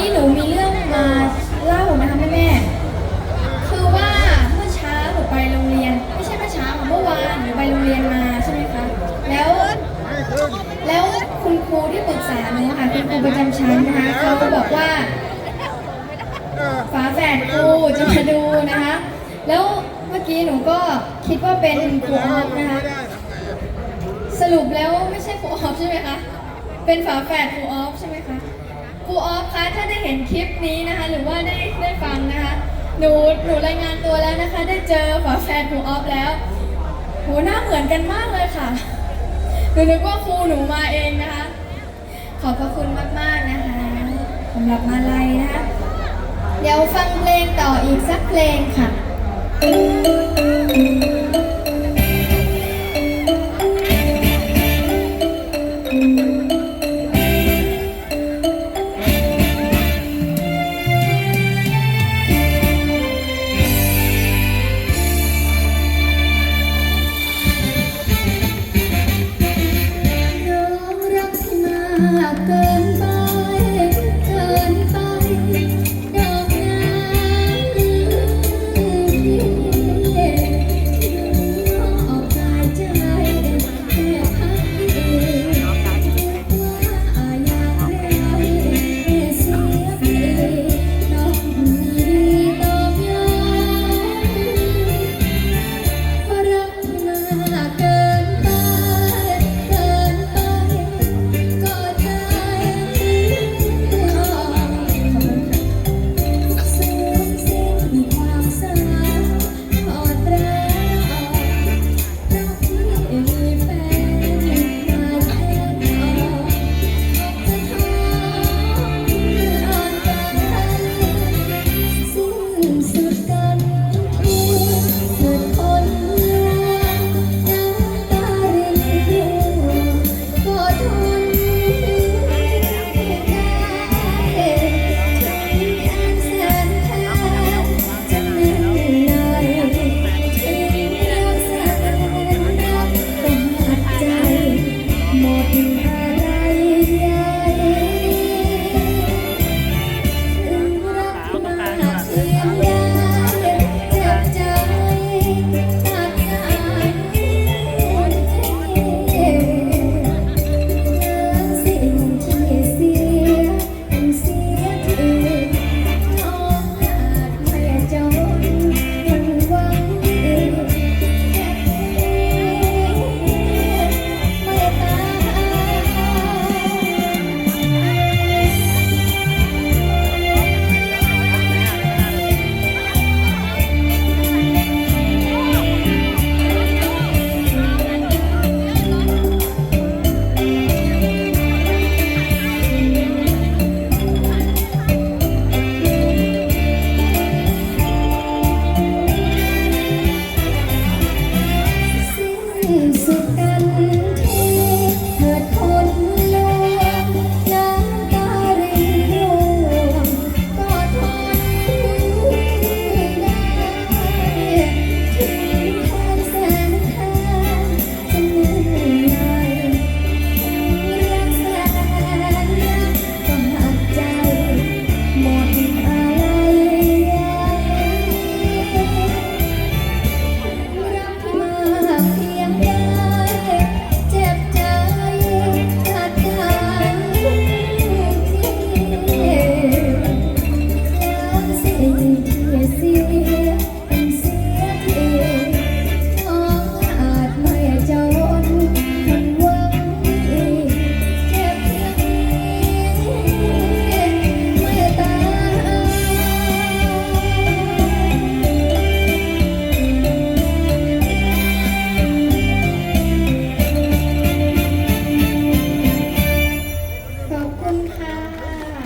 กี้หนูมีเรื่องมาเล่านะคะแม่แม่คือว่าเมื่อเช้าหนูไปโรงเรียน ไม่ใช่เมื่อเช้าค่ะเมื่อวานหนูไปโรงเรียนมาใช่ไหมคะแล้ว แล้วคุณครูที่ปรึกษาหนูค่ะคุณครูประจำชั้นนะคะเขาก็บอกว่าฝาแฝดครูจะมาดูนะคะ แล้วเมื่อกี้หนูก็คิดว่าเป็นครูออฟนะคะ สรุปแล้วไม่ใช่ครูออฟใช่ไหมคะเป็นฝาแฝดครูออฟใช่ไหมคะ รูออฟคะถ้าได้เห็นคลิปนี้นะคะ หรือว่าได้ได้ฟังนะคะ หนูหนูรายงานตัวแล้วนะคะ ได้เจอฝาแฝดครูออฟแล้วโหหน้าเหมือนกันมากเลยค่ะหนูนึกว่าครูหนูมาเองนะคะ ขอบพระคุณมากๆนะคะสำหรับมาลัยนะคะ เดี๋ยวฟังเพลงต่ออีกสักเพลงค่ะเ等待。vezes